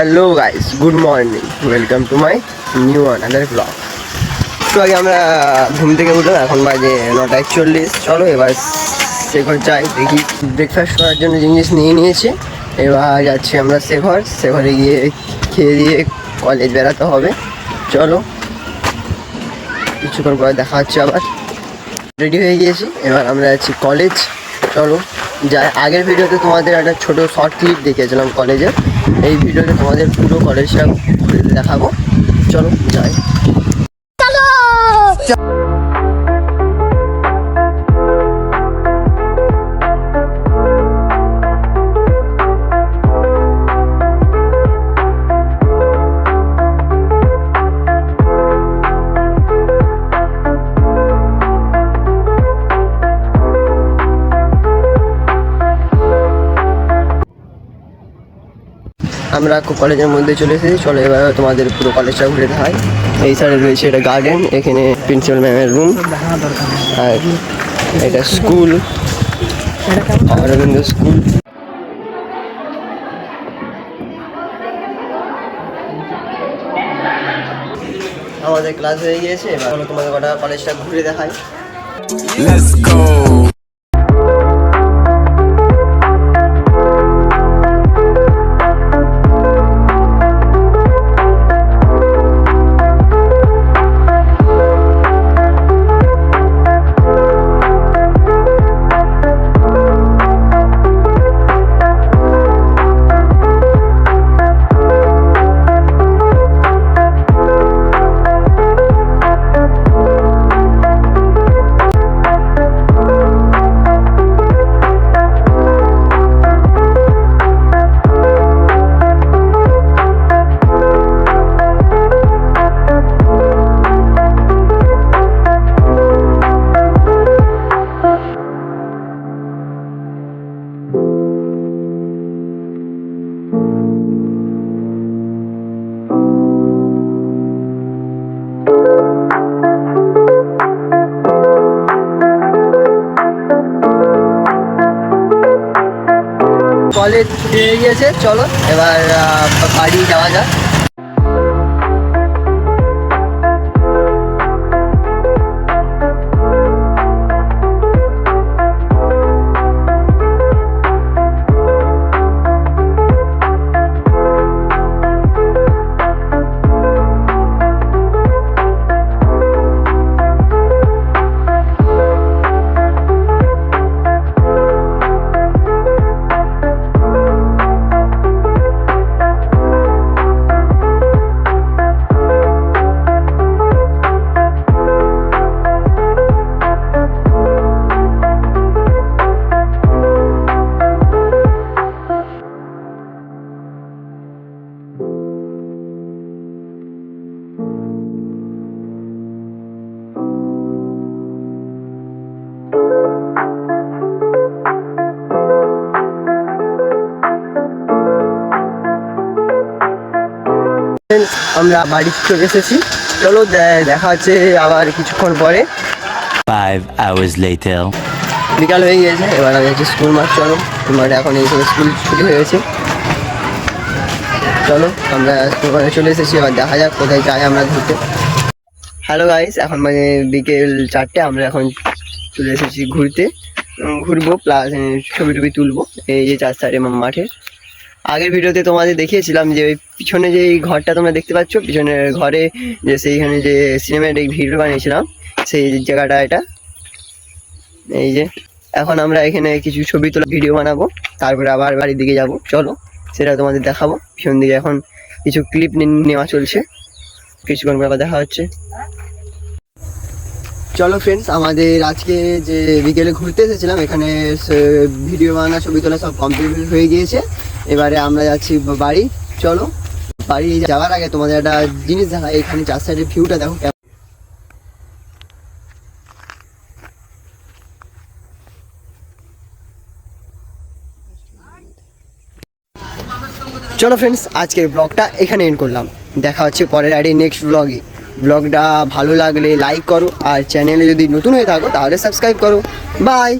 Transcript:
Hello guys good morning welcome to my new another blog তো আগে আমরা ঘুম থেকে উঠলাম, এখন বাজে নটা একচল্লিশ চলো এবার শেখর যাই, দেখি ব্রেকফাস্ট করার জন্য জিনিস নিয়ে নিয়েছি। এবার যাচ্ছি আমরা শেখর। শেখরে গিয়ে খেয়ে দিয়ে কলেজ বেড়াতে হবে। চলো, কিছুক্ষণ পরে দেখা হচ্ছে আবার। রেডি হয়ে গিয়েছি, এবার আমরা যাচ্ছি কলেজ চলো। যাই আগের ভিডিওতে তোমাদের একটা ছোট শর্ট ক্লিপ দেখিয়েছিলাম কলেজে এই ভিডিওতে তোমাদের পুরো কলেজটা দেখাবো। চলো, যাই। আমরা কলেজের মধ্যে চলে এসেছি। চলো এবার তোমাদের পুরো কলেজটা ঘুরে দেখাই। এই সাইডে রয়েছে এটা গার্ডেন এখানে প্রিন্সিপাল ম্যামের রুম আর এটা স্কুল অরবিন্দ স্কুল আমাদের ক্লাস হয়ে গিয়েছে। এবার তোমাদের কটা কলেজটা ঘুরে দেখাই। Let's go. কলেজ ছুটি হয়ে গিয়েছে চলো এবার বাড়ি যাওয়া যাক। আমরা বাড়ি চলে এসেছি। চলো দেখা হচ্ছে আবার কিছুক্ষণ পরে। Five hours later. বিকাল হয়ে গিয়েছে এবার আমি হচ্ছে স্কুল মাঠ চলো। মাঠে এখন এই স্কুল ছুটি হয়ে গেছে। চলো আমরা স্কুল মাঠে চলে এসেছি এবার দেখা যাক কোথায় যাই আমরা ঘুরতে। হ্যালো গাইস এখন মানে বিকেল চারটে আমরা এখন চলে এসেছি ঘুরতে। ঘুরবো প্লাস ছবি টবি তুলবো এই যে চার সাইডে মাঠের। আগের ভিডিওতে তোমাদের দেখিয়েছিলাম যে ওই পিছনে যে ঘরটা তোমরা দেখতে পাচ্ছ, পিছনের ঘরে যে সেইখানে যে সিনেমাটিক ভিডিও বানিয়েছিলাম, সেই জায়গাটা এটা। এই যে, এখন আমরা এখানে কিছু ছবি তোলা, ভিডিও বানাবো, তারপরে আবার বাড়ির দিকে যাব। চলো, সেটা তোমাদের দেখাবো। পিছন দিকে এখন কিছু ক্লিপ নেওয়া চলছে। কিছুক্ষণ পর আবার দেখা হচ্ছে। চলো ফ্রেন্ডস আমাদের আজকে যে বিকেলে ঘুরতে এসেছিলাম, এখানে ভিডিও বানানো, ছবি তোলা সব কমপ্লিট হয়ে গিয়েছে। এবারে আমরা যাচ্ছি বাড়ি। চলো, বাড়ি যাওয়ার আগে তোমাদের একটা জিনিস দেখা এখানে চার সাইডের ভিউটা দেখো। চলো ফ্রেন্ডস আজকের ব্লগটা এখানে এন্ড করলাম। দেখা হচ্ছে পরের আইডি নেক্সট ব্লগে ব্লগটা ভালো লাগলে লাইক করো, আর চ্যানেলে যদি নতুন হয়ে থাকো, তাহলে সাবস্ক্রাইব করো। বাই